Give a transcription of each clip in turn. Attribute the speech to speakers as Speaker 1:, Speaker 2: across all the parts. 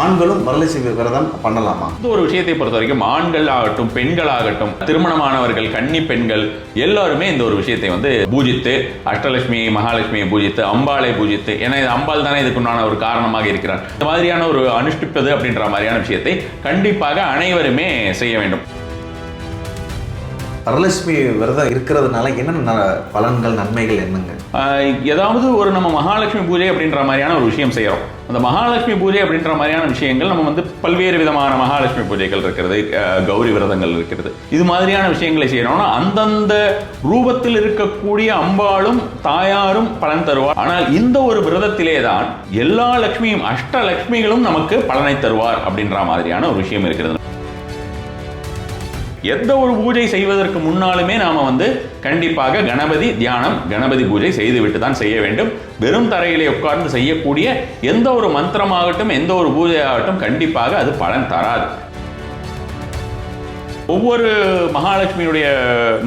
Speaker 1: ஆண்களும் வரலட்சுமி விரதம் பண்ணலாமா?
Speaker 2: இந்த ஒரு விஷயத்தை பொறுத்த வரைக்கும் ஆண்கள் ஆகட்டும் பெண்கள் ஆகட்டும் திருமணமானவர்கள் கன்னி பெண்கள் எல்லாருமே இந்த ஒரு விஷயத்தை வந்து பூஜித்து அஷ்டலட்சுமி மகாலட்சுமியை பூஜித்து அம்பாளை பூஜித்து ஏன்னா இது அம்பாள் தானே இதுக்குண்டான ஒரு காரணமாக இருக்கிறார். இந்த மாதிரியான ஒரு அனுஷ்டிப்பது அப்படின்ற மாதிரியான விஷயத்தை கண்டிப்பாக அனைவருமே செய்ய வேண்டும்.
Speaker 1: வரலட்சுமி விரதம் இருக்கிறதுனால என்னென்ன ந- பலன்கள் நன்மைகள் என்னங்க
Speaker 2: ஏதாவது ஒரு நம்ம மகாலட்சுமி பூஜை அப்படின்ற மாதிரியான ஒரு விஷயம் செய்கிறோம் அந்த மகாலட்சுமி பூஜை அப்படின்ற மாதிரியான விஷயங்கள் நம்ம வந்து பல்வேறு விதமான மகாலட்சுமி பூஜைகள் இருக்கிறது கௌரி விரதங்கள் இருக்கிறது. இது மாதிரியான விஷயங்களை செய்யறோம்னா அந்தந்த ரூபத்தில் இருக்கக்கூடிய அம்பாளும் தாயாரும் பலன் தருவார். ஆனால் இந்த ஒரு விரதத்திலே தான் எல்லா லட்சுமியும் அஷ்டலட்சுமிகளும் நமக்கு பலனை தருவார் அப்படின்ற மாதிரியான ஒரு விஷயம் இருக்கிறது. எந்த ஒரு பூஜை செய்வதற்கு முன்னாலுமே நாம வந்து கண்டிப்பாக கணபதி தியானம் கணபதி பூஜை செய்துவிட்டு தான் செய்ய வேண்டும். வெறும் தரையிலே உட்கார்ந்து செய்யக்கூடிய எந்த ஒரு மந்திரமாகட்டும் எந்த ஒரு பூஜை ஆகட்டும் கண்டிப்பாக அது பலன் தராது. ஒவ்வொரு மகாலட்சுமியுடைய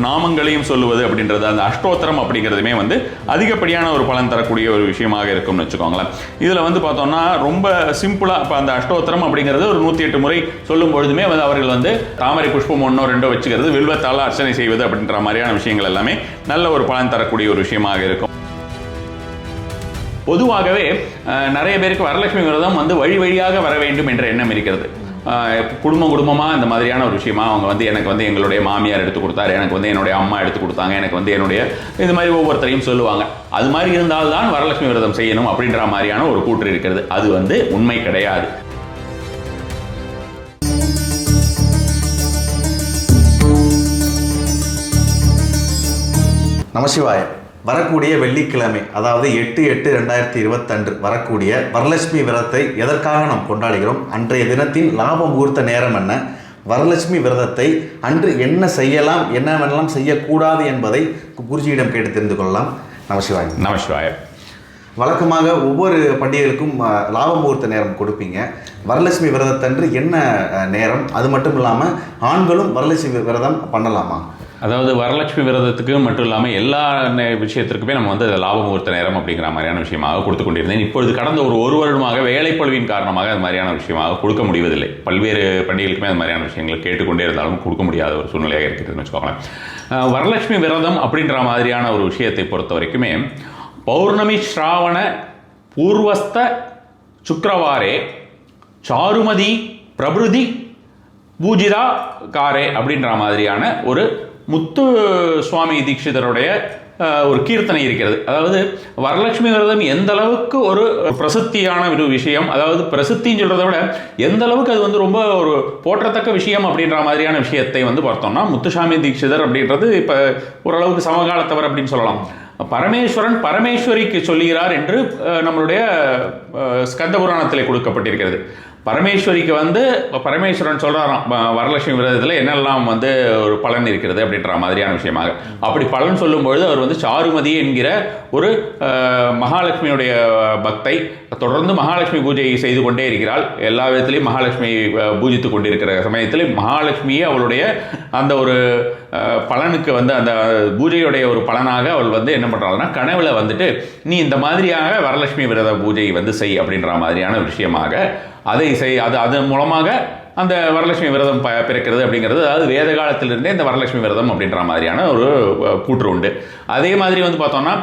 Speaker 2: நாமங்களையும் சொல்லுவது அப்படின்றது அந்த அஷ்டோத்திரம் அப்படிங்கிறதுமே வந்து அதிகப்படியான ஒரு பலன் தரக்கூடிய ஒரு விஷயமாக இருக்கும்னு வச்சுக்கோங்களேன். இதில் வந்து பார்த்தோம்னா ரொம்ப சிம்பிளாக இப்போ அந்த அஷ்டோத்திரம் அப்படிங்கிறது ஒரு நூற்றி எட்டு முறை சொல்லும் பொழுதுமே வந்து அவர்கள் வந்து தாமரை புஷ்பம் ஒன்றோ ரெண்டோ வச்சுக்கிறது வில்வத்தால் அர்ச்சனை செய்வது அப்படின்ற மாதிரியான விஷயங்கள் எல்லாமே நல்ல ஒரு பலன் தரக்கூடிய ஒரு விஷயமாக இருக்கும். பொதுவாகவே நிறைய பேருக்கு வரலட்சுமி விரதம் வந்து வழி வழியாக வர வேண்டும் என்ற எண்ணம் இருக்கிறது. குடும்பம் குடும்பமாக இந்த மாதிரியான ஒரு விஷயமா அவங்க வந்து எனக்கு வந்து எங்களுடைய மாமியார் எடுத்து கொடுத்தாரு எனக்கு வந்து என்னுடைய அம்மா எடுத்து கொடுத்தாங்க எனக்கு வந்து என்னுடைய இது மாதிரி ஒவ்வொருத்தரையும் சொல்லுவாங்க. அது மாதிரி இருந்தால்தான் வரலட்சுமி விரதம் செய்யணும் அப்படின்ற மாதிரியான ஒரு கூற்று இருக்கிறது. அது வந்து உண்மை கிடையாது.
Speaker 1: நமசிவாய வரக்கூடிய வெள்ளிக்கிழமை அதாவது எட்டு எட்டு ரெண்டாயிரத்தி இருபத்தன்று வரக்கூடிய வரலட்சுமி விரதத்தை எதற்காக நாம் கொண்டாடுகிறோம்? அன்றைய தினத்தின் லாப முகூர்த்த நேரம் என்ன? வரலட்சுமி விரதத்தை அன்று என்ன செய்யலாம் என்னவெல்லாம் செய்யக்கூடாது என்பதை குருஜியிடம் கேட்டு தெரிந்து கொள்ளலாம். நமசிவாய்
Speaker 2: நமசிவாய
Speaker 1: வழக்கமாக ஒவ்வொரு பண்டிகைகளுக்கும் லாப முகூர்த்த நேரம் கொடுப்பீங்க. வரலட்சுமி விரதத்தன்று என்ன நேரம்? அது மட்டும் இல்லாமல் ஆண்களும் வரலட்சுமி விரதம் பண்ணலாமா?
Speaker 2: அதாவது வரலட்சுமி விரதத்துக்கு மட்டும் இல்லாமல் எல்லா விஷயத்திற்குமே நம்ம வந்து அது லாபம் ஒருத்த நேரம் அப்படிங்கிற மாதிரியான விஷயமாக கொடுத்து கொண்டிருந்தேன். இப்பொழுது கடந்த ஒரு ஒரு வருடமாக வேலைப்பழுவின் காரணமாக அது மாதிரியான விஷயமாக கொடுக்க முடிவதில்லை. பல்வேறு பண்டிகைகளுக்குமே அது மாதிரியான விஷயங்களை கேட்டுக்கொண்டே இருந்தாலும் கொடுக்க முடியாத ஒரு சூழ்நிலையாக இருக்குதுன்னு வச்சுக்கோங்களேன். வரலட்சுமி விரதம் அப்படின்ற மாதிரியான ஒரு விஷயத்தை பொறுத்த வரைக்குமே பௌர்ணமி ஸ்ராவண பூர்வஸ்த சுக்கரவாரே சாருமதி பிரபுதி பூஜிதா காரே அப்படின்ற மாதிரியான ஒரு முத்து சுவாமி தீட்சிதருடைய ஒரு கீர்த்தனை இருக்கிறது. அதாவது வரலட்சுமி விரதம் எந்த அளவுக்கு ஒரு பிரசித்தியான ஒரு விஷயம் அதாவது பிரசித்தின்னு சொல்றதை விட எந்த அளவுக்கு அது வந்து ரொம்ப ஒரு போற்றத்தக்க விஷயம் அப்படின்ற மாதிரியான விஷயத்தை வந்து பார்த்தோம்னா முத்துசாமி தீட்சிதர் அப்படின்றது இப்போ ஓரளவுக்கு சமகாலத்தவர் அப்படின்னு சொல்லலாம். பரமேஸ்வரன் பரமேஸ்வரிக்கு சொல்லுகிறார் என்று நம்மளுடைய ஸ்கந்த புராணத்தில் கொடுக்கப்பட்டிருக்கிறது. பரமேஸ்வரிக்கு வந்து பரமேஸ்வரன் சொல்கிறாராம் வ- வரலட்சுமி விரதத்தில் என்னெல்லாம் வந்து ஒரு பலன் இருக்கிறது அப்படின்ற மாதிரியான விஷயமாக. அப்படி பலன் சொல்லும்பொழுது அவர் வந்து சாருமதி என்கிற ஒரு மகாலட்சுமியுடைய பக்தை தொடர்ந்து மகாலட்சுமி பூஜை செய்து கொண்டே இருக்கிறாள். எல்லா விதத்திலையும் மகாலட்சுமி பூஜித்து கொண்டிருக்கிற சமயத்தில் மகாலட்சுமியே அவளுடைய அந்த ஒரு பலனுக்கு வந்து அந்த பூஜையுடைய ஒரு பலனாக அவள் வந்து என்ன பண்ணுறாள்னா கனவுல வந்துட்டு நீ இந்த மாதிரியாக வரலட்சுமி விரத பூஜை வந்து செய் அப்படின்ற மாதிரியான விஷயமாக அதை செய் அது அதன் மூலமாக அந்த வரலட்சுமி விரதம் ப பிறக்கிறது அப்படிங்கிறது அதாவது வேத காலத்திலிருந்தே இந்த வரலட்சுமி விரதம் அப்படின்ற மாதிரியான ஒரு கூற்று உண்டு. அதே மாதிரி வந்து பார்த்தோம்னா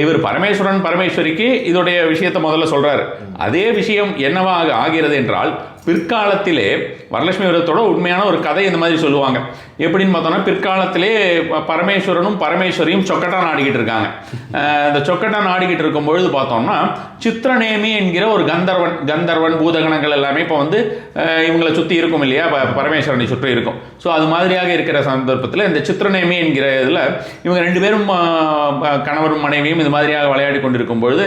Speaker 2: இவர் பரமேஸ்வரன் பரமேஸ்வரிக்கு இதோடைய விஷயத்தை முதல்ல சொல்கிறார் அதே விஷயம் என்னவாக ஆகிறது என்றால் பிற்காலத்திலே வரலட்சுமி விரதத்தோட உண்மையான ஒரு கதை இந்த மாதிரி சொல்லுவாங்க. எப்படின்னு பார்த்தோம்னா பிற்காலத்திலே ப- பரமேஸ்வரனும் பரமேஸ்வரியும் சொக்கட்டான் ஆடிக்கிட்டு இருக்காங்க. அந்த இந்த சொக்கட்டான் ஆடிக்கிட்டு இருக்கும் பொழுது பார்த்தோம்னா சித்திரநேமி என்கிற ஒரு கந்தர்வன் கந்தர்வன் பூதகணங்கள் எல்லாமே இப்போ வந்து இவங்களை சுற்றி இருக்கும் இல்லையா? பரமேஸ்வரனை சுற்றி இருக்கும். ஸோ அது மாதிரியாக இருக்கிற சந்தர்ப்பத்தில் இந்த சித்திரநேமி என்கிற இதில் இவங்க ரெண்டு பேரும் கணவரும் மனைவியும் இது மாதிரியாக விளையாடி கொண்டிருக்கும் பொழுது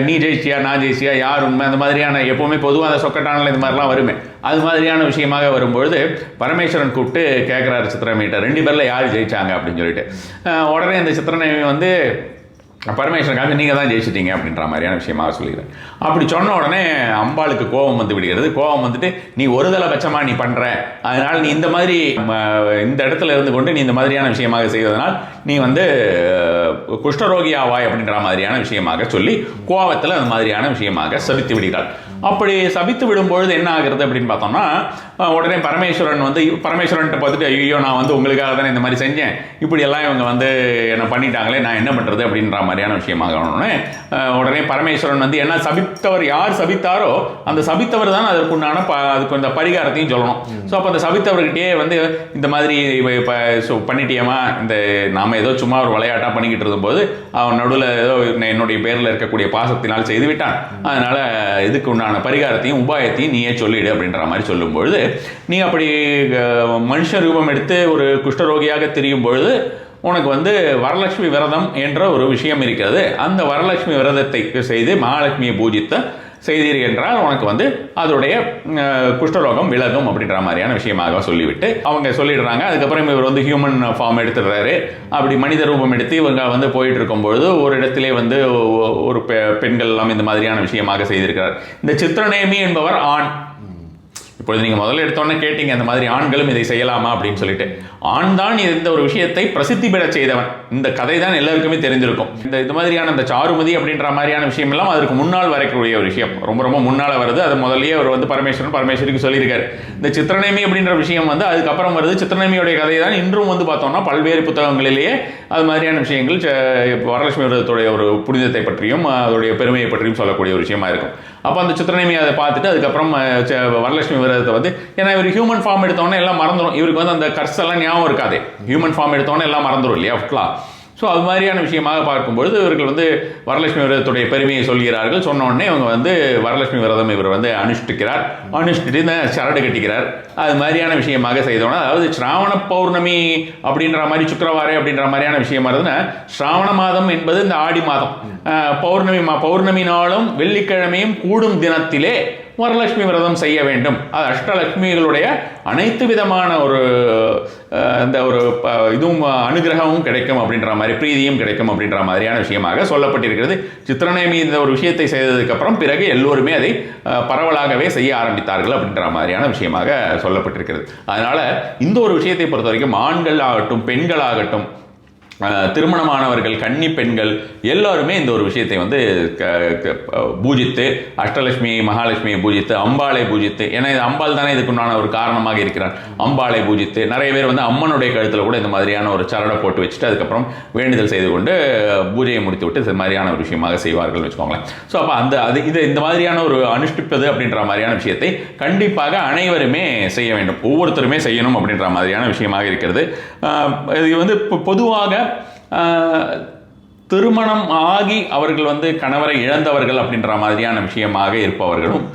Speaker 2: நீ ஜெயிச்சியா நான் ஜெயிச்சியா யார் உண்மை? அந்த மாதிரியான எப்போவுமே பொதுவாக அந்த சொக்கட்டானில் இந்த மாதிரிலாம் வருமே. அது மாதிரியான விஷயமாக வரும்பொழுது பரமேஸ்வரன் கூப்பிட்டு கேட்குறாரு சித்திரமீட்டர் ரெண்டு பேரில் யார் ஜெயிச்சாங்க அப்படின்னு சொல்லிட்டு. உடனே இந்த சித்திரநேமி வந்து பரமேஸ்வரன் நீங்கள் தான் ஜெயிச்சிட்டீங்க அப்படின்ற மாதிரியான விஷயமாக சொல்லிடுறேன் அப்படி சொன்ன உடனே அம்பாளுக்கு கோபம் வந்து விடுகிறது. கோபம் வந்துட்டு நீ ஒரு தலை பட்சமாக நீ பண்ணுற அதனால் நீ இந்த மாதிரி இந்த இடத்துல இருந்து கொண்டு நீ இந்த மாதிரியான விஷயமாக செய்வதனால் நீ வந்து குஷ்டரோகியாவாய் குஷ்டரோகி ஆவாய் அப்படின்ற மாதிரியான விஷயமாக சொல்லி கோபத்தில் அந்த மாதிரியான விஷயமாக செலுத்தி விடுகிறாள். அப்படி சபித்து விடும்பொழுது என்ன ஆகுறது அப்படின்னு பார்த்தோம்னா உடனே பரமேஸ்வரன் வந்து பரமேஸ்வரன் பார்த்துட்டு ஐயோ நான் வந்து உங்களுக்காக தானே இந்த மாதிரி செஞ்சேன். இப்படி எல்லாம் இவங்க வந்து என்ன பண்ணிட்டாங்களே நான் என்ன பண்றது அப்படின்ற மாதிரியான விஷயமாக உடனே உடனே பரமேஸ்வரன் வந்து என்ன சபித்தவர் யார் சபித்தாரோ அந்த சபித்தவர் தான் அதற்குண்டான ப அதுக்கு அந்த பரிகாரத்தையும் சொல்லணும். ஸோ அப்போ அந்த சபித்தவர்கிட்டயே வந்து இந்த மாதிரி இப்ப so பண்ணிட்டியேம்மா இந்த நாம ஏதோ சும்மா ஒரு விளையாட்டா பண்ணிக்கிட்டு இருந்தபோது அவன் நடுவில் ஏதோ என்ன- என்னுடைய பேரில் இருக்கக்கூடிய பாசத்தினால் செய்து விட்டான் அதனால இதுக்கு உண்டான பரிகாரத்தையும் உபாயத்தையும் நீயே சொல்லிடு அப்படின்ற மாதிரி சொல்லும்பொழுது நீ அப்படி மனுஷ ரூபம் எடுத்து ஒரு குஷ்டரோகியாக திரியும் பொழுது உனக்கு வந்து வரலட்சுமி விரதம் என்ற ஒரு விஷயம் இருக்கிறது. அந்த வரலட்சுமி விரதத்தை செய்து மகாலட்சுமியை பூஜித்த செய்தீர்கள் என்றால் உனக்கு வந்து அதோடைய குஷ்டரோகம் விலகும் அப்படின்ற மாதிரியான விஷயமாக சொல்லிவிட்டு அவங்க சொல்லிடுறாங்க. அதுக்கப்புறம் இவர் வந்து ஹியூமன் ஃபார்ம் எடுத்துடுறாரு. அப்படி மனித ரூபம் எடுத்து இவங்க வந்து போயிட்டு இருக்கும்பொழுது ஒரு இடத்திலே வந்து ஒரு பெ- பெண்கள் எல்லாம் இந்த மாதிரியான விஷயமாக செய்திருக்கிறார். இந்த சித்திரநேமி என்பவர் ஆண். இப்பொழுது நீங்கள் முதல்ல எடுத்தோன்னே கேட்டீங்க அந்த மாதிரி ஆண்களும் இதை செய்யலாமா அப்படின்னு சொல்லிட்டு. ஆண் தான் இந்த ஒரு விஷயத்தை பிரசித்தி பெற செய்தவன். இந்த கதை தான் எல்லாருக்குமே தெரிஞ்சிருக்கும். இந்த இது மாதிரியான இந்த சாருமதி அப்படின்ற மாதிரியான விஷயம் எல்லாம் அதற்கு முன்னால் வரக்கூடிய ஒரு விஷயம். ரொம்ப ரொம்ப முன்னால் வருது. அது முதல்லயே அவர் வந்து பரமேஸ்வரன் பரமேஸ்வரிக்கு சொல்லியிருக்காரு. இந்த சித்திரநேமி அப்படின்ற விஷயம் வந்து அதுக்கப்புறம் வருது. சித்திரநேமியோடைய கதை தான் இன்றும் வந்து பார்த்தோம்னா பல்வேறு புத்தகங்களிலேயே அது மாதிரியான விஷயங்கள் வரலட்சுமி விரதத்துடைய ஒரு புனிதத்தை பற்றியும் அதோடைய பெருமையை பற்றியும் சொல்லக்கூடிய ஒரு விஷயமா இருக்கும். அப்போ அந்த சித்திரநேமி அதை பார்த்துட்டு அதுக்கப்புறம் வரலட்சுமி விரதத்தை வந்து ஏன்னா இவர் ஹியூமன் ஃபார்ம் எடுத்தோன்னே எல்லாம் மறந்துடும் இவருக்கு வந்து அந்த கர்ஸ் எல்லாம் ஞாபகம் இருக்காது. ஹியூமன் ஃபார்ம் எடுத்தோன்னே எல்லாம் மறந்துடும் இல்லையா? ஃபுல்லாக ஸோ அது மாதிரியான விஷயமாக பார்க்கும்பொழுது இவர்கள் வந்து வரலட்சுமி விரதத்துடைய பெருமையை சொல்கிறார்கள். சொன்னோடனே இவங்க வந்து வரலட்சுமி விரதம் இவர் வந்து அனுஷ்டிக்கிறார். அனுஷ்டிட்டு இந்த சரடு கட்டிக்கிறார். அது மாதிரியான விஷயமாக செய்தோன்னா அதாவது ஸ்ராவண பௌர்ணமி அப்படின்ற மாதிரி சுக்கரவாரை அப்படின்ற மாதிரியான விஷயம் இருந்ததுன்னா ஸ்ராவண மாதம் என்பது இந்த ஆடி மாதம். பௌர்ணமி மா பௌர்ணமி நாளும் வெள்ளிக்கிழமையும் கூடும் தினத்திலே வரலட்சுமி விரதம் செய்ய வேண்டும். அது அஷ்டலட்சுமிகளுடைய அனைத்து விதமான ஒரு இந்த ஒரு ப- இதுவும் அனுகிரகமும் கிடைக்கும் அப்படின்ற மாதிரி பிரீதியும் கிடைக்கும் அப்படின்ற மாதிரியான விஷயமாக சொல்லப்பட்டிருக்கிறது. சித்திரநேமி இந்த ஒரு விஷயத்தை செய்ததுக்கப்புறம் பிறகு எல்லோருமே அதை பரவலாகவே செய்ய ஆரம்பித்தார்கள் அப்படின்ற மாதிரியான விஷயமாக சொல்லப்பட்டிருக்கிறது. அதனால் இந்த ஒரு விஷயத்தை பொறுத்த வரைக்கும் ஆண்கள் ஆகட்டும் பெண்கள் ஆகட்டும் திருமணமானவர்கள் கன்னி பெண்கள் எல்லாருமே இந்த ஒரு விஷயத்தை வந்து க- க- பூஜித்து அஷ்டலட்சுமி மகாலட்சுமியை பூஜித்து அம்பாளை பூஜித்து ஏன்னா இது அம்பாள் தானே இதுக்குண்டான ஒரு காரணமாக இருக்கிறார். அம்பாளை பூஜித்து நிறைய பேர் வந்து அம்மனுடைய கழுத்தில் கூட இந்த மாதிரியான ஒரு சரடை போட்டு வச்சுட்டு அதுக்கப்புறம் வேண்டுதல் செய்து கொண்டு பூஜையை முடித்து விட்டு இது மாதிரியான ஒரு விஷயமாக செய்வார்கள் வச்சுக்கோங்களேன். ஸோ அப்போ அந்த அது இது இந்த மாதிரியான ஒரு அனுஷ்டிப்பது அப்படின்ற மாதிரியான விஷயத்தை கண்டிப்பாக அனைவருமே செய்ய வேண்டும். ஒவ்வொருத்தருமே செய்யணும் அப்படின்ற மாதிரியான விஷயமாக இருக்கிறது. இது வந்து பொதுவாக திருமணம் ஆகி அவர்கள் வந்து கணவரை இழந்தவர்கள் அப்படின்ற மாதிரியான விஷயமாக இருப்பவர்களும்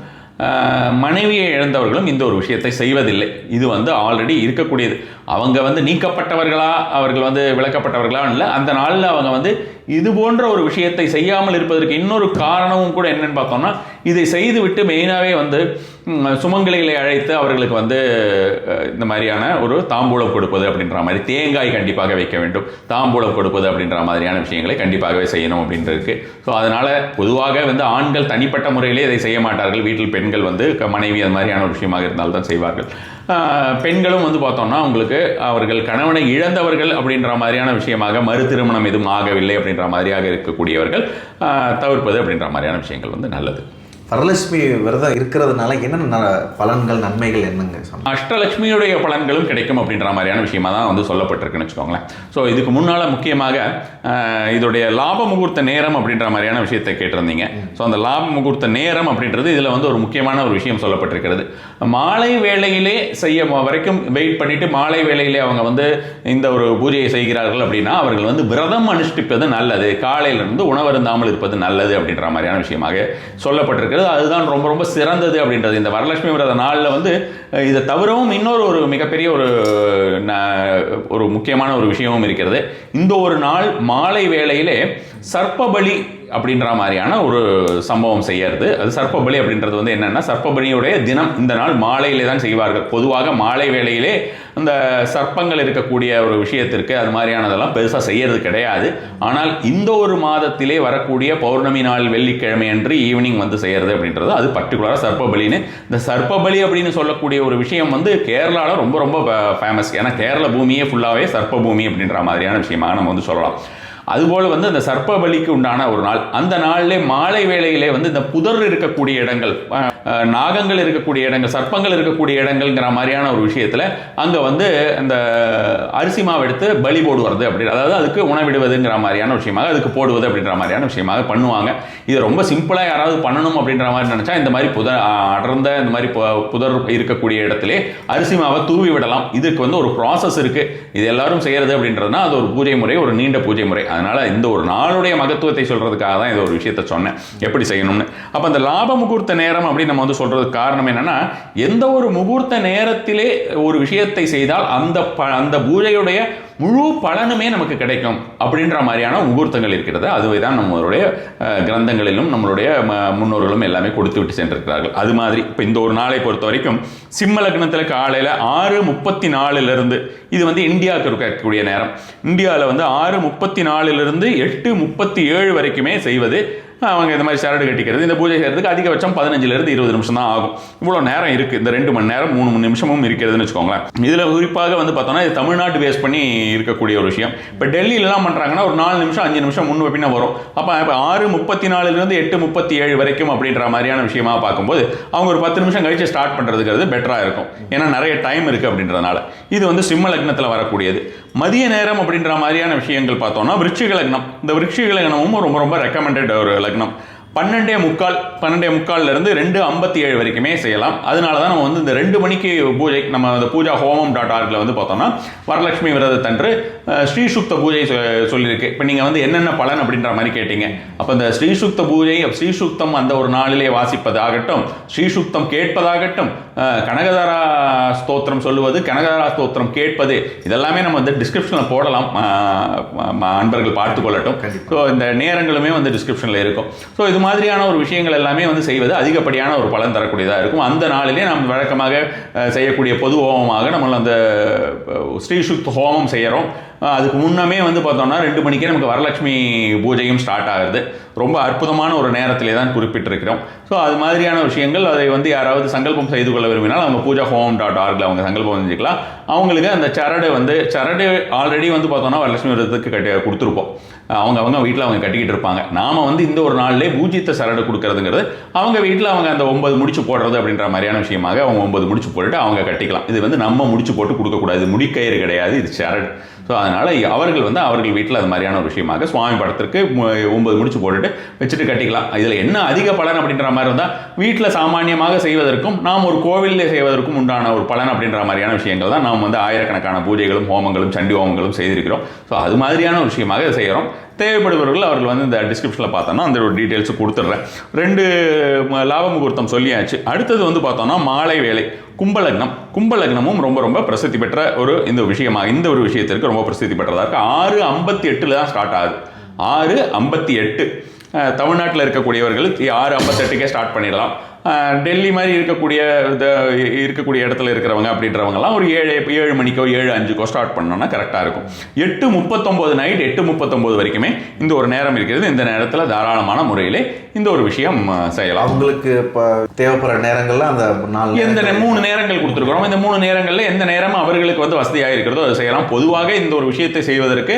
Speaker 2: மனைவியை இழந்தவர்களும் இந்த ஒரு விஷயத்தை செய்வதில்லை. இது வந்து ஆல்ரெடி இருக்கக்கூடியது. அவங்க வந்து நீக்கப்பட்டவர்களா அவர்கள் வந்து விளக்கப்பட்டவர்களா இல்லை அந்த நாளில் அவங்க வந்து இது போன்ற ஒரு விஷயத்தை செய்யாமல் இருப்பதற்கு இன்னொரு காரணமும் கூட என்னன்னு பார்த்தோம்னா இதை செய்துவிட்டு மெயினாகவே வந்து சுமங்கலிகளை அழைத்து அவர்களுக்கு வந்து இந்த மாதிரியான ஒரு தாம்பூலம் கொடுப்பது அப்படின்ற மாதிரி தேங்காய் கண்டிப்பாக வைக்க வேண்டும் தாம்பூலம் கொடுப்பது அப்படின்ற மாதிரியான விஷயங்களை கண்டிப்பாகவே செய்யணும் அப்படின்றது. ஸோ அதனால் பொதுவாக வந்து ஆண்கள் தனிப்பட்ட முறையிலே இதை செய்ய மாட்டார்கள். வீட்டில் பெண்கள் வந்து க- மனைவி அது மாதிரியான ஒரு விஷயமாக இருந்தால் தான் செய்வார்கள். பெண்களும் வந்து பார்த்தோம்னா உங்களுக்கு அவர்கள் கணவனை இழந்தவர்கள் அப்படின்ற மாதிரியான விஷயமாக மறு திருமணம் எதுவும் ஆகவில்லை அப்படின்ற மாதிரியாக இருக்கக்கூடியவர்கள் தவிர்ப்பது அப்படின்ற மாதிரியான விஷயங்கள் வந்து நல்லது.
Speaker 1: வரலட்சுமி விரதம் இருக்கிறதுனால என்னென்ன ந- பலன்கள் நன்மைகள் என்னங்க
Speaker 2: அஷ்டலட்சுமியுடைய பலன்களும் கிடைக்கும் அப்படின்ற மாதிரியான விஷயமா தான் வந்து சொல்லப்பட்டிருக்குன்னு வச்சுக்கோங்களேன். ஸோ இதுக்கு முன்னால் முக்கியமாக இதோடைய லாப முகூர்த்த நேரம் அப்படின்ற மாதிரியான விஷயத்தை கேட்டிருந்தீங்க. ஸோ அந்த லாப முகூர்த்த நேரம் அப்படின்றது இதில் வந்து ஒரு முக்கியமான ஒரு விஷயம் சொல்லப்பட்டிருக்கிறது. மாலை வேளையிலே செய்ய வரைக்கும் வெயிட் பண்ணிட்டு மாலை வேளையிலே அவங்க வந்து இந்த ஒரு பூஜையை செய்கிறார்கள் அப்படின்னா அவர்கள் வந்து விரதம் அனுஷ்டிப்பது நல்லது. காலையிலிருந்து உணவருந்தாமல் இருப்பது நல்லது அப்படின்ற மாதிரியான விஷயமாக சொல்லப்பட்டிருக்கு இருக்கிறது அதுதான் ரொம்ப ரொம்ப சிறந்தது அப்படின்றது. இந்த வரலட்சுமி விரத நாளில் வந்து இதை தவிரவும் இன்னொரு ஒரு மிகப்பெரிய ஒரு ந- ஒரு முக்கியமான ஒரு விஷயமும் இருக்கிறது. இந்த ஒரு நாள் மாலை வேளையிலே சர்ப்பபலி அப்படின்ற மாதிரியான ஒரு சம்பவம் செய்யறது. அது சர்ப்பபலி அப்படின்றது வந்து என்னன்னா சர்ப்பபலியுடைய தினம் இந்த நாள் மாலையிலே தான் செய்வார்கள். பொதுவாக மாலை வேளையிலே அந்த சர்ப்பங்கள் இருக்கக்கூடிய ஒரு விஷயத்திற்கு அது மாதிரியானதெல்லாம் பெருசாக செய்யறது கிடையாது. ஆனால் இந்த ஒரு மாதத்திலே வரக்கூடிய பௌர்ணமி நாள் வெள்ளிக்கிழமை அன்று ஈவினிங் வந்து செய்யறது அப்படின்றது. அது பர்டிகுலராக சர்ப்பபலின்னு. இந்த சர்ப்பபலி அப்படின்னு சொல்லக்கூடிய ஒரு விஷயம் வந்து கேரளாவில் ரொம்ப ரொம்ப ஃபேமஸ் ஏன்னா கேரள பூமியே ஃபுல்லாகவே சர்ப்ப பூமி அப்படின்ற மாதிரியான விஷயமாக நம்ம வந்து சொல்லலாம். அதுபோல் வந்து அந்த சர்ப்ப பலிக்கு உண்டான ஒரு நாள். அந்த நாளிலே மாலை வேளையிலே வந்து இந்த புதர் இருக்கக்கூடிய இடங்கள் நாகங்கள் இருக்கக்கூடிய இடங்கள் சர்ப்பங்கள் இருக்கக்கூடிய இடங்கள்ங்கிற மாதிரியான ஒரு விஷயத்தில் அங்கே வந்து இந்த அரிசி மாவு எடுத்து பலி போடுவது அப்படி அதாவது அதுக்கு உணவிடுவதுங்கிற மாதிரியான விஷயமாக அதுக்கு போடுவது அப்படின்ற மாதிரியான விஷயமாக பண்ணுவாங்க. இது ரொம்ப சிம்பிளாக யாராவது பண்ணணும் அப்படின்ற மாதிரி நினச்சா இந்த மாதிரி புதர் அடர்ந்த இந்த மாதிரி புதர் இருக்கக்கூடிய இடத்திலே அரிசி மாவை தூவி விடலாம். இதுக்கு வந்து ஒரு ப்ராசஸ் இருக்குது இது எல்லாரும் செய்கிறது அப்படின்றதுனா அது ஒரு பூஜை முறை ஒரு நீண்ட பூஜை முறை. அதனால் இந்த ஒரு நாளுடைய மகத்துவத்தை சொல்கிறதுக்காக தான் இது ஒரு விஷயத்த சொன்னேன். எப்படி செய்யணும்னு. அப்போ அந்த லாப முகூர்த்த நேரம் அப்படின்னு நம்ம வந்து சொல்கிறதுக்கு காரணம் என்னன்னா எந்த ஒரு முகூர்த்த நேரத்திலே ஒரு விஷயத்தை செய்தால் அந்த ப அந்த பூஜையுடைய முழு பலனுமே நமக்கு கிடைக்கும் அப்படின்ற மாதிரியான முகூர்த்தங்கள் இருக்கிறது. அதுவே தான் நம்மளுடைய கிரந்தங்களிலும் நம்மளுடைய முன்னோர்களும் எல்லாமே கொடுத்து விட்டு சென்றிருக்கிறார்கள். அது மாதிரி இப்போ இந்த ஒரு நாளை பொறுத்த வரைக்கும் சிம்ம லக்னத்தில் காலையில் ஆறு முப்பத்தி நாலுலேருந்து இது வந்து இந்தியாவுக்கு இருக்கக்கூடிய நேரம். இந்தியாவில் வந்து ஆறு முப்பத்தி நாலுலேருந்து எட்டு முப்பத்தி ஏழு வரைக்குமே செய்வது அவங்க இந்த மாதிரி சரடு கட்டிக்கிறது இந்த பூஜை செய்கிறதுக்கு அதிகபட்சம் பதினஞ்சுலேருந்து இருபது நிமிஷம் தான் ஆகும். இவ்வளோ நேரம் இருக்குது இந்த ரெண்டு மணி நேரம் மூணு மணி நிமிஷமும் இருக்கிறதுன்னு வச்சுக்கோங்களேன். இதில் குறிப்பாக வந்து பார்த்தோம்னா இது தமிழ்நாட்டு பேஸ் பண்ணி இருக்கக்கூடிய ஒரு விஷயம். இப்போ டெல்லியிலலாம் பண்ணுறாங்கன்னா ஒரு நாலு நிமிஷம் அஞ்சு நிமிஷம் முன் பின்ன வரும். அப்போ இப்போ ஆறு முப்பத்தி நாலுலேருந்து எட்டு முப்பத்தி ஏழு வரைக்கும் அப்படின்ற மாதிரியான விஷயமா பார்க்கும்போது அவங்க ஒரு பத்து நிமிஷம் கழித்து ஸ்டார்ட் பண்ணுறதுங்கிறது பெட்டராக இருக்கும். ஏன்னா நிறைய டைம் இருக்குது அப்படின்றதுனால. இது வந்து சிம்ம லக்னத்தில் வரக்கூடியது. மதிய நேரம் அப்படின்ற மாதிரியான விஷயங்கள் பார்த்தோம்னா விருட்சிக லக்னம். இந்த விருட்சிக லக்னமும் ரொம்ப ரொம்ப ரெக்கமெண்டட் ஒரு லக்னம். பன்னெண்டே முக்கால் பன்னெண்டே முக்கால்ல இருந்து ரெண்டு ஐம்பத்தி ஏழு வரைக்குமே செய்யலாம். அதனால தான் நம்ம வந்து இந்த ரெண்டு மணிக்கு பூஜை நம்ம அந்த பூஜா ஹோமம் டாட் ஆர்கில் வந்து பார்த்தோம்னா வரலட்சுமி விரதத்தன்று ஸ்ரீசுக்த பூஜை சொல்லியிருக்கு. இப்போ நீங்கள் வந்து என்னென்ன பலன் அப்படின்ற மாதிரி கேட்டீங்க. அப்போ இந்த ஸ்ரீசுக்த பூஜை ஸ்ரீசுக்தம் அந்த ஒரு நாளிலே வாசிப்பதாகட்டும் ஸ்ரீசுக்தம் கேட்பதாகட்டும் கனகதாரா ஸ்தோத்திரம் சொல்லுவது கனகதாரா ஸ்தோத்திரம் கேட்பது இதெல்லாமே நம்ம வந்து டிஸ்கிரிப்ஷனில் போடலாம். அன்பர்கள் பார்த்து கொள்ளட்டும். ஸோ இந்த நேரங்களுமே வந்து டிஸ்கிரிப்ஷனில் இருக்கும். ஸோ இது மாதிரியான ஒரு விஷயங்கள் எல்லாமே வந்து செய்வது அதிகப்படியான ஒரு பலன் தரக்கூடியதாக இருக்கும். அந்த நாளிலே நாம் வழக்கமாக செய்யக்கூடிய பொது ஹோமமாக நம்ம அந்த ஸ்ரீசுத் ஸ்ரீசுக்த ஹோமம் செய்கிறோம் அதுக்கு முன்னமே வந்து பார்த்தோம்னா ரெண்டு மணிக்கே நமக்கு வரலட்சுமி பூஜையும் ஸ்டார்ட் ஆகுது. ரொம்ப அற்புதமான ஒரு நேரத்திலே தான் குறிப்பிட்டிருக்கிறோம். ஸோ அது மாதிரியான விஷயங்கள் அதை வந்து யாராவது சங்கல்பம் செய்து கொள்ள விரும்பினால் அவங்க பூஜா ஹோம் டாட் ஆர்கில் அவங்க சங்கல்பம் செஞ்சுக்கலாம். அவங்களுக்கு அந்த சரடு வந்து சரடு ஆல்ரெடி வந்து பார்த்தோம்னா வரலட்சுமி விரதத்துக்கு கட்டி கொடுத்துருப்போம். அவங்க அவங்க வீட்டில் அவங்க கட்டிக்கிட்டு இருப்பாங்க. நாம வந்து இந்த ஒரு நாள்லேயே பூஜித்த சரடு கொடுக்கறதுங்கிறது அவங்க வீட்டில் அவங்க அந்த ஒன்பது முடிச்சு போடுறது அப்படின்ற மாதிரியான விஷயமாக அவங்க ஒன்பது முடிச்சு போட்டுட்டு அவங்க கட்டிக்கலாம். இது வந்து நம்ம முடிச்சு போட்டு கொடுக்கக்கூடாது. முடிக்கயிறு கிடையாது. இது சரடு. ஸோ அதனால் அவர்கள் வந்து அவர்கள் வீட்டில் அது மாதிரியான ஒரு விஷயமாக சுவாமி படத்திற்கு ஒன்பது முடிச்சு போட்டுட்டு வச்சுட்டு கட்டிக்கலாம். இதில் என்ன அதிக பலன் அப்படின்ற மாதிரி இருந்தால் வீட்டில் சாமானியமாக செய்வதற்கும் நாம் ஒரு கோவிலில் செய்வதற்கும் உண்டான ஒரு பலன் அப்படின்ற மாதிரியான விஷயங்கள் தான் நாம் வந்து ஆயிரக்கணக்கான பூஜைகளும் ஹோமங்களும் சண்டி ஹோமங்களும் செய்திருக்கிறோம். ஸோ அது மாதிரியான ஒரு விஷயமாக இதை செய்கிறோம். தேவைப்படுபவர்கள் அவர்கள் வந்து இந்த டிஸ்கிரிப்ஷனில் பார்த்தோன்னா அந்த ஒரு டீட்டெயில்ஸ் கொடுத்துட்றேன். ரெண்டு லாப முகூர்த்தம் சொல்லியாச்சு. அடுத்தது வந்து பார்த்தோம்னா மாலை வேலை கும்பலக்னம். கும்பலக்னமும் ரொம்ப ரொம்ப பிரசித்தி பெற்ற ஒரு இந்த விஷயமாக இந்த ஒரு விஷயத்திற்கு ரொம்ப பிரசித்தி பெற்றதாக இருக்குது ஆறு ஐம்பத்தி எட்டில் தான் ஸ்டார்ட் ஆகுது. ஆறு ஐம்பத்தி எட்டு. தமிழ்நாட்டில் இருக்கக்கூடியவர்கள் ஆறு ஐம்பத்தெட்டுக்கே ஸ்டார்ட் பண்ணிடலாம். டெல்லி மாதிரி இருக்கக்கூடிய இருக்கக்கூடிய இடத்துல இருக்கிறவங்க அப்படின்றவங்கலாம் ஒரு ஏழு ஏழு மணிக்கோ ஏழு அஞ்சுக்கோ ஸ்டார்ட் பண்ணோம்னா கரெக்டாக இருக்கும். எட்டு முப்பத்தொம்போது நைட் எட்டு முப்பத்தொம்போது வரைக்குமே இந்த ஒரு நேரம் இருக்கிறது. இந்த நேரத்தில் தாராளமான முறையிலே இந்த ஒரு விஷயம் செய்யலாம்.
Speaker 1: அவங்களுக்கு இப்போ தேவைப்படுற நேரங்கள்ல அந்த நாலு
Speaker 2: எந்த மூணு நேரங்கள் கொடுத்துருக்குறோம். இந்த மூணு நேரங்களில் எந்த நேரம் அவர்களுக்கு வந்து வசதியாக இருக்கிறதோ அதை செய்யலாம். பொதுவாக இந்த ஒரு விஷயத்தை செய்வதற்கு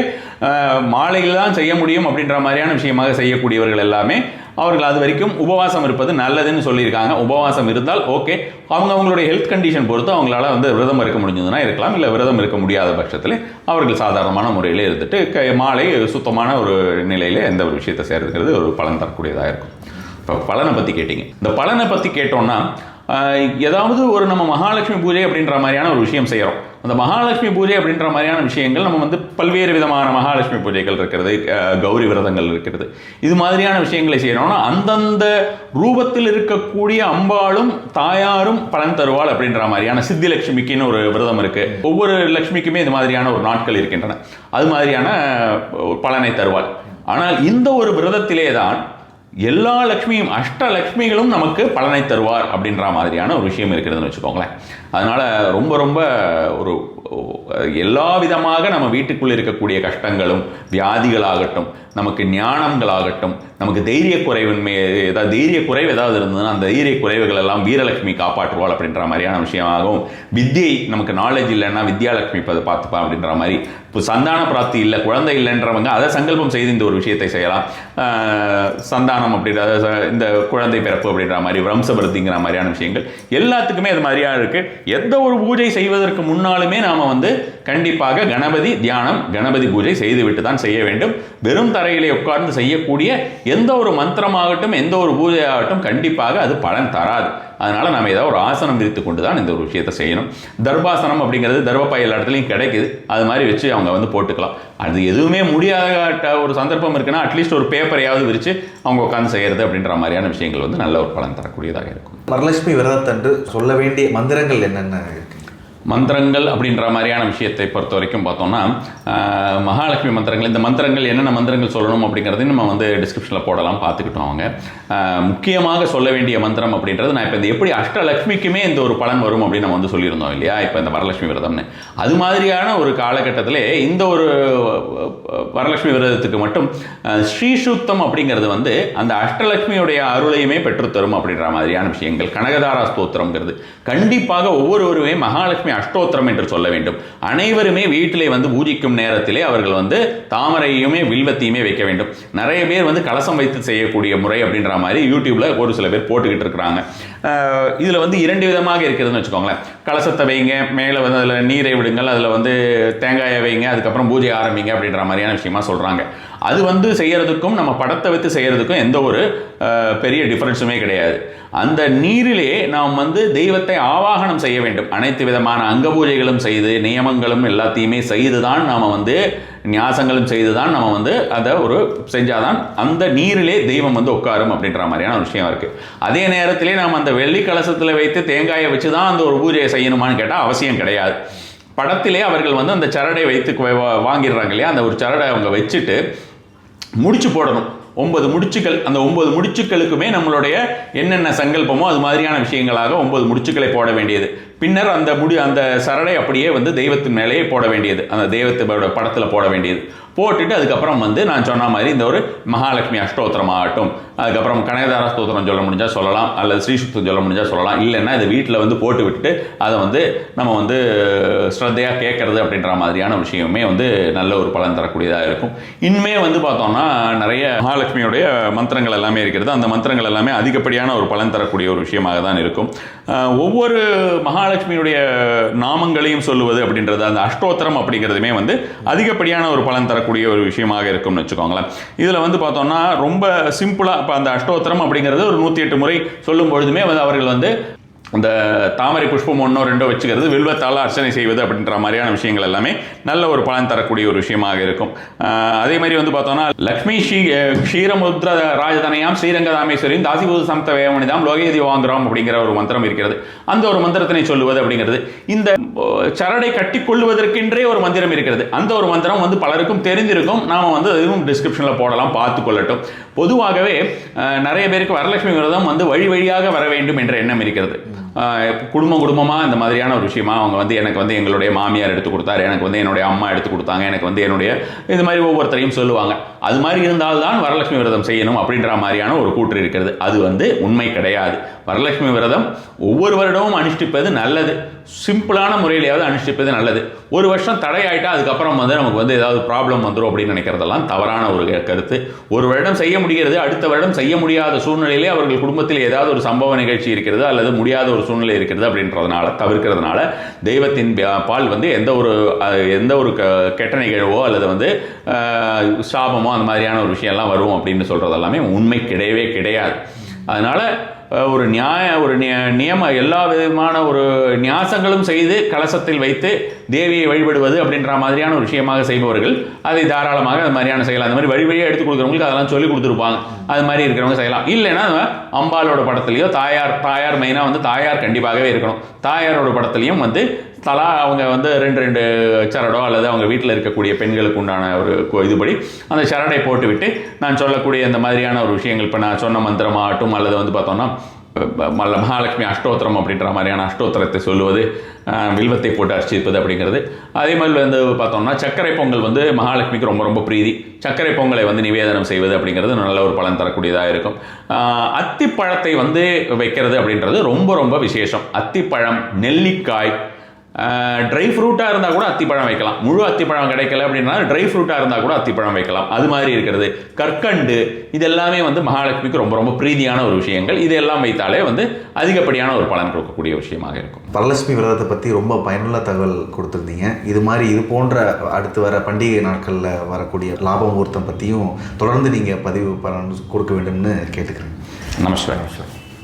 Speaker 2: மாலையில் தான் செய்ய முடியும் அப்படின்ற மாதிரியான விஷயமாக செய்யக்கூடியவர்கள் எல்லாமே அவர்கள் அது வரைக்கும் உபவாசம் இருப்பது நல்லதுன்னு சொல்லியிருக்காங்க. உபவாசம் இருந்தால் ஓகே. அவங்க அவங்களுடைய ஹெல்த் கண்டிஷன் பொறுத்து அவங்களால வந்து விரதம் இருக்க முடிஞ்சதுன்னா இருக்கலாம். இல்லை விரதம் இருக்க முடியாத பட்சத்தில் அவர்கள் சாதாரணமான முறையில் இருந்துட்டு க- மாலை சுத்தமான ஒரு நிலையில் எந்த ஒரு விஷயத்தை சேர்த்துக்கிறது ஒரு பலன் தரக்கூடியதாக இருக்கும். இப்போ பலனை பற்றி கேட்டிங்க. இந்த பலனை பற்றி கேட்டோம்னா ஏதாவது ஒரு நம்ம மகாலட்சுமி பூஜை அப்படின்ற மாதிரியான ஒரு விஷயம் செய்கிறோம் அந்த மகாலட்சுமி பூஜை அப்படின்ற மாதிரியான விஷயங்கள் நம்ம வந்து பல்வேறு விதமான மகாலட்சுமி பூஜைகள் இருக்கிறது கௌரி விரதங்கள் இருக்கிறது. இது மாதிரியான விஷயங்களை செய்கிறோம்னா அந்தந்த ரூபத்தில் இருக்கக்கூடிய அம்பாளும் தாயாரும் பலன் தருவாள் அப்படின்ற மாதிரியான சித்தி லட்சுமிக்குன்னு ஒரு விரதம் இருக்கு. ஒவ்வொரு லட்சுமிக்குமே இது மாதிரியான ஒரு நாட்கள் இருக்கின்றன. அது மாதிரியான பலனை தருவாள். ஆனால் இந்த ஒரு விரதத்திலே தான் எல்லா லக்ஷ்மியும் அஷ்ட லக்ஷ்மிகளும் நமக்கு பலனை தருவார் அப்படின்ற மாதிரியான ஒரு விஷயம் இருக்கிறதுன்னு வச்சுக்கோங்களேன். அதனால் ரொம்ப ரொம்ப ஒரு எல்லா விதமாக நம்ம வீட்டுக்குள் இருக்கக்கூடிய கஷ்டங்களும் வியாதிகளாகட்டும் நமக்கு ஞானங்களாகட்டும் நமக்கு தைரிய குறைவின்மை ஏதாவது தைரிய குறைவு ஏதாவது இருந்ததுன்னா அந்த தைரிய குறைவுகள் எல்லாம் வீரலட்சுமி காப்பாற்றுவாள் அப்படின்ற மாதிரியான விஷயமாகவும் வித்தியை நமக்கு நாலேஜ் இல்லைன்னா வித்யாலட்சுமி இப்போ பார்த்துப்பா அப்படின்ற மாதிரி இப்போ சந்தான பிராப்தி இல்லை குழந்தை இல்லைன்றவங்க அதை சங்கல்பம் செய்து இந்த ஒரு விஷயத்தை செய்யலாம். சந்தானம் அப்படின்ற இந்த குழந்தை பிறப்பு அப்படின்ற மாதிரி வம்சபருத்திங்கிற மாதிரியான விஷயங்கள் எல்லாத்துக்குமே அது மாதிரியா இருக்குது எந்த ஒரு பூஜை செய்வதற்கு முன்னாலுமே நாம் வந்து கண்டிப்பாக கணபதி தியானம் கணபதி பூஜை செய்துவிட்டு தான் செய்ய வேண்டும். வெறும் தரையிலே உட்கார்ந்து செய்யக்கூடிய எந்த ஒரு மந்திரமாகட்டும் எந்த ஒரு பூஜை ஆகட்டும் கண்டிப்பாக அது பலன் தராது. அதனால் நம்ம ஏதாவது ஒரு ஆசனம் விரித்து கொண்டு தான் இந்த ஒரு விஷயத்தை செய்யணும். தர்பாசனம் அப்படிங்கிறது தர்பப்பா எல்லா இடத்துலையும் கிடைக்குது. அது மாதிரி வச்சு அவங்க வந்து போட்டுக்கலாம். அது எதுவுமே முடியாத ஒரு சந்தர்ப்பம் இருக்குன்னா அட்லீஸ்ட் ஒரு பேப்பரையாவது விரித்து அவங்க உட்காந்து செய்கிறது அப்படின்ற மாதிரியான விஷயங்கள் வந்து நல்ல ஒரு பலன் தரக்கூடியதாக இருக்கும்.
Speaker 1: வரலட்சுமி விரதத்தன்று சொல்ல வேண்டிய மந்திரங்கள் என்னென்ன இருக்குது
Speaker 2: மந்திரங்கள் அப்படின்ற மாதிரியான விஷயத்தை பொறுத்த வரைக்கும் பார்த்தோம்னா மகாலட்சுமி மந்திரங்கள் இந்த மந்திரங்கள் என்னென்ன மந்திரங்கள் சொல்லணும் அப்படிங்கிறதையும் நம்ம வந்து டிஸ்கிரிப்ஷனில் போடலாம் பார்த்துக்கிட்டோம் அவங்க. முக்கியமாக சொல்ல வேண்டிய மந்திரம் அப்படின்றது நான் இப்போ இந்த எப்படி அஷ்டலட்சுமிக்குமே இந்த ஒரு பலன் வரும் அப்படின்னு நம்ம வந்து சொல்லியிருந்தோம் இல்லையா? இப்போ இந்த வரலட்சுமி விரதம்னு. அது மாதிரியான ஒரு காலகட்டத்தில் இந்த ஒரு வரலட்சுமி விரதத்துக்கு மட்டும் ஸ்ரீசுத்தம் அப்படிங்கிறது வந்து அந்த அஷ்டலட்சுமியுடைய அருளையுமே பெற்றுத்தரும் அப்படின்ற மாதிரியான விஷயங்கள். கனகதாரா ஸ்தோத்திரம்ங்கிறது. கண்டிப்பாக ஒவ்வொருவருமே மகாலட்சுமி அஷ்டோத்திரம் என்று சொல்ல வேண்டும். அனைவருமே வீட்டிலே வந்து பூஜிக்கும் நேரத்திலே அவர்கள் வந்து தாமரையுமே வில்வத்தையுமே வைக்க வேண்டும். நிறைய பேர் வந்து கலசம் வைத்து செய்யக்கூடிய முறை அப்படின்ற மாதிரி யூடியூப்ல ஒரு சில பேர் போட்டுக்கிட்டு இருக்கிறாங்க. இதில் இதுல வந்து இரண்டு விதமாக இருக்குதுன்னு வச்சுக்கோங்களேன். கலசத்தை வைங்க மேலே வந்து அதில் நீரை விடுங்கள் அதில் வந்து தேங்காயை வைங்க அதுக்கப்புறம் பூஜை ஆரம்பிங்க அப்படின்ற மாதிரியான விஷயமா சொல்கிறாங்க அது வந்து செய்கிறதுக்கும் நம்ம படத்தை வைத்து செய்கிறதுக்கும் எந்த ஒரு பெரிய டிஃப்ரென்ஸுமே கிடையாது. அந்த நீரிலே நாம் வந்து தெய்வத்தை ஆவாகனம் செய்ய வேண்டும். அனைத்து விதமான அங்க பூஜைகளும் செய்து நியமங்களும் எல்லாத்தையுமே செய்து தான் நாம் வந்து நியாசங்களும் செய்து தான் நம்ம வந்து அதை ஒரு செஞ்சாதான் அந்த நீரிலே தெய்வம் வந்து உட்காரும் அப்படின்ற மாதிரியான ஒரு விஷயம் இருக்குது அதே நேரத்திலே நாம் அந்த வெள்ளி கலசத்தில் வைத்து தேங்காயை வச்சு தான் அந்த ஒரு பூஜையை செய்யணுமான்னு கேட்டால் அவசியம் கிடையாது. படத்திலே அவர்கள் வந்து அந்த சரடை வைத்து வாங்கிடுறாங்க இல்லையா? அந்த ஒரு சரடை அவங்க வச்சுட்டு முடிச்சு போடணும். ஒன்பது முடிச்சுக்கள் அந்த ஒன்பது முடிச்சுக்களுக்குமே நம்மளுடைய என்னென்ன சங்கல்பமோ அது மாதிரியான விஷயங்களாக ஒன்பது முடிச்சுக்களை போட வேண்டியது. பின்னர் அந்த முடி அந்த சரடை அப்படியே வந்து தெய்வத்தின் மேலேயே போட வேண்டியது. அந்த தெய்வத்தோட படத்தில் போட வேண்டியது. போட்டுட்டு அதுக்கப்புறம் வந்து நான் சொன்ன மாதிரி இந்த ஒரு மகாலட்சுமி அஷ்டோத்திரம் ஆகட்டும் அதுக்கப்புறம் கனகதார ஸ்தோத்திரம் சொல்ல முடிஞ்சால் சொல்லலாம் அல்லது ஸ்ரீசுத்தம் சொல்ல முடிஞ்சால் சொல்லலாம். இல்லைன்னா இதை வீட்டில் வந்து போட்டு விட்டுட்டு அதை வந்து நம்ம வந்து ஸ்ரத்தையாக கேட்கறது அப்படின்ற மாதிரியான விஷயமே வந்து நல்ல ஒரு பலன் தரக்கூடியதாக இருக்கும். இனிமே வந்து பார்த்தோம்னா நிறைய மகாலட்சுமியுடைய மந்திரங்கள் எல்லாமே இருக்கிறது. அந்த மந்திரங்கள் எல்லாமே அதிகப்படியான ஒரு பலன் தரக்கூடிய ஒரு விஷயமாக தான் இருக்கும். ஒவ்வொரு மகாலட்சுமியுடைய நாமங்களையும் சொல்லுவது அப்படின்றது அந்த அஷ்டோத்திரம் அப்படிங்கிறதுமே வந்து அதிகப்படியான ஒரு பலன் தரக்கூடிய ஒரு விஷயமாக இருக்கும்னு வச்சுக்கோங்களேன். இதில் வந்து பார்த்தோம்னா ரொம்ப சிம்பிளாக இப்போ அந்த அஷ்டோத்திரம் அப்படிங்கிறது ஒரு நூற்றி எட்டு முறை சொல்லும் பொழுதுமே வந்து அவர்கள் வந்து அந்த தாமரை புஷ்பம் ஒன்றோ ரெண்டோ வச்சுக்கிறது வில்வத்தால் அர்ச்சனை செய்வது அப்படின்ற மாதிரியான விஷயங்கள் எல்லாமே நல்ல ஒரு பலன் தரக்கூடிய ஒரு விஷயமாக இருக்கும். அதே மாதிரி வந்து பார்த்தோம்னா லக்ஷ்மி ஸ்ரீ க்ஷீரமுத்ர ராஜதனையாம் ஸ்ரீரங்கதாமேஸ்வரியும் தாசிபூத சமத்த வேமனிதாம் லோகேதி வாங்குறோம் அப்படிங்கிற ஒரு மந்திரம் இருக்கிறது. அந்த ஒரு மந்திரத்தினை சொல்லுவது அப்படிங்கிறது இந்த சரடை கட்டி கொள்வதற்கென்றே ஒரு மந்திரம் இருக்கிறது. அந்த ஒரு மந்திரம் வந்து பலருக்கும் தெரிந்திருக்கும். நாம் வந்து அதுவும் டிஸ்கிரிப்ஷனில் போடலாம் பார்த்து கொள்ளட்டும். பொதுவாகவே நிறைய பேருக்கு வரலட்சுமி விரதம் வந்து வழி வழியாக வர வேண்டும் என்ற எண்ணம் இருக்கிறது. குடும்பம் குடும்பமாக இந்த மாதிரியான ஒரு விஷயமா அவங்க வந்து எனக்கு வந்து எங்களுடைய மாமியார் எடுத்து கொடுத்தாரு எனக்கு வந்து என்னுடைய அம்மா எடுத்து கொடுத்தாங்க எனக்கு வந்து என்னுடைய இது மாதிரி ஒவ்வொருத்தரையும் சொல்லுவாங்க. அது மாதிரி இருந்தால்தான் வரலட்சுமி விரதம் செய்யணும் அப்படின்ற மாதிரியான ஒரு கூற்று இருக்கிறது. அது வந்து உண்மை கிடையாது. வரலட்சுமி விரதம் ஒவ்வொரு வருடமும் அனுஷ்டிப்பது நல்லது. சிம்பிளான முறையிலையாவது அனுஷ்டிப்பது நல்லது. ஒரு வருஷம் தடையாயிட்டா அதுக்கப்புறம் வந்து நமக்கு வந்து ஏதாவது ப்ராப்ளம் வந்துடும் அப்படின்னு நினைக்கிறதெல்லாம் தவறான ஒரு கருத்து. ஒரு வருடம் செய்ய முடிகிறது அடுத்த வருடம் செய்ய முடியாத சூழ்நிலையிலே அவர்கள் குடும்பத்தில் ஏதாவது ஒரு சம்பவ நிகழ்ச்சி இருக்கிறது அல்லது முடியாத ஒரு சூழ்நிலை இருக்கிறது அப்படின்றதுனால தவிர்க்கிறதுனால தெய்வத்தின் பால் வந்து எந்த ஒரு எந்த ஒரு க- கெட்ட நிகழ்வோ அல்லது வந்து சாபமோ அந்த மாதிரியான ஒரு விஷயம்லாம் வரும் அப்படின்னு சொல்றது எல்லாமே உண்மை கிடையவே கிடையாது. அதனால் ஒரு நியாய ஒரு நிய- நியம எல்லா விதமான ஒரு நியாசங்களும் செய்து கலசத்தில் வைத்து தேவியை வழிபடுவது அப்படின்ற மாதிரியான ஒரு விஷயமாக செய்பவர்கள் அதை தாராளமாக அது மாதிரியான செய்யலாம். அந்த மாதிரி வழி வழியாக எடுத்து கொடுக்குறவங்களுக்கு அதெல்லாம் சொல்லி கொடுத்துருப்பாங்க. அது மாதிரி இருக்கிறவங்க செய்யலாம். இல்லைன்னா அம்பாலோட படத்துலையோ தாயார் தாயார் மெயினாக வந்து தாயார் கண்டிப்பாகவே இருக்கணும். தாயாரோட படத்துலையும் வந்து தலா அவங்க வந்து ரெண்டு ரெண்டு சரடோ அல்லது அவங்க வீட்டில் இருக்கக்கூடிய பெண்களுக்கு உண்டான ஒரு இதுபடி அந்த சரடை போட்டுவிட்டு நான் சொல்லக்கூடிய இந்த மாதிரியான ஒரு விஷயங்கள். இப்போ நான் சொன்ன மந்திரமாகட்டும் அல்லது வந்து பார்த்தோம்னா மல்ல மகாலட்சுமி அஷ்டோத்திரம் அப்படின்ற மாதிரியான அஷ்டோத்திரத்தை சொல்லுவது வில்வத்தை போட்டு அர்ச்சிப்பது அப்படிங்கிறது. அதே மாதிரி வந்து பார்த்தோம்னா சர்க்கரை பொங்கல் வந்து மகாலட்சுமிக்கு ரொம்ப ரொம்ப பிரீதி. சர்க்கரை பொங்கலை வந்து நிவேதனம் செய்வது அப்படிங்கிறது நல்ல ஒரு பலன் தரக்கூடியதாக இருக்கும். அத்திப்பழத்தை வந்து வைக்கிறது அப்படின்றது ரொம்ப ரொம்ப விசேஷம். அத்திப்பழம் நெல்லிக்காய் ட்ரை ஃப்ரூட்டாக இருந்தால் கூட அத்திப்பழம் வைக்கலாம். முழு அத்திப்பழம் கிடைக்கல அப்படின்னா ட்ரை ஃப்ரூட்டாக இருந்தால் கூட அத்திப்பழம் வைக்கலாம். அது மாதிரி இருக்கிறது. கற்கண்டு இது எல்லாமே வந்து மகாலட்சுமிக்கு ரொம்ப ரொம்ப பிரீதியான ஒரு விஷயங்கள். இதெல்லாம் வைத்தாலே வந்து அதிகப்படியான ஒரு பலன் கொடுக்கக்கூடிய விஷயமாக இருக்கும்.
Speaker 1: வரலட்சுமி விரதத்தை பற்றி ரொம்ப பயனுள்ள தகவல் கொடுத்துருந்தீங்க. இது மாதிரி இது போன்ற அடுத்து வர பண்டிகை நாட்களில் வரக்கூடிய லாப முகூர்த்தம் பற்றியும் தொடர்ந்து நீங்கள் பதிவு பண்ண கொடுக்க வேண்டும்னு கேட்டுக்கிறேன்.
Speaker 2: நமஸ்காரம்.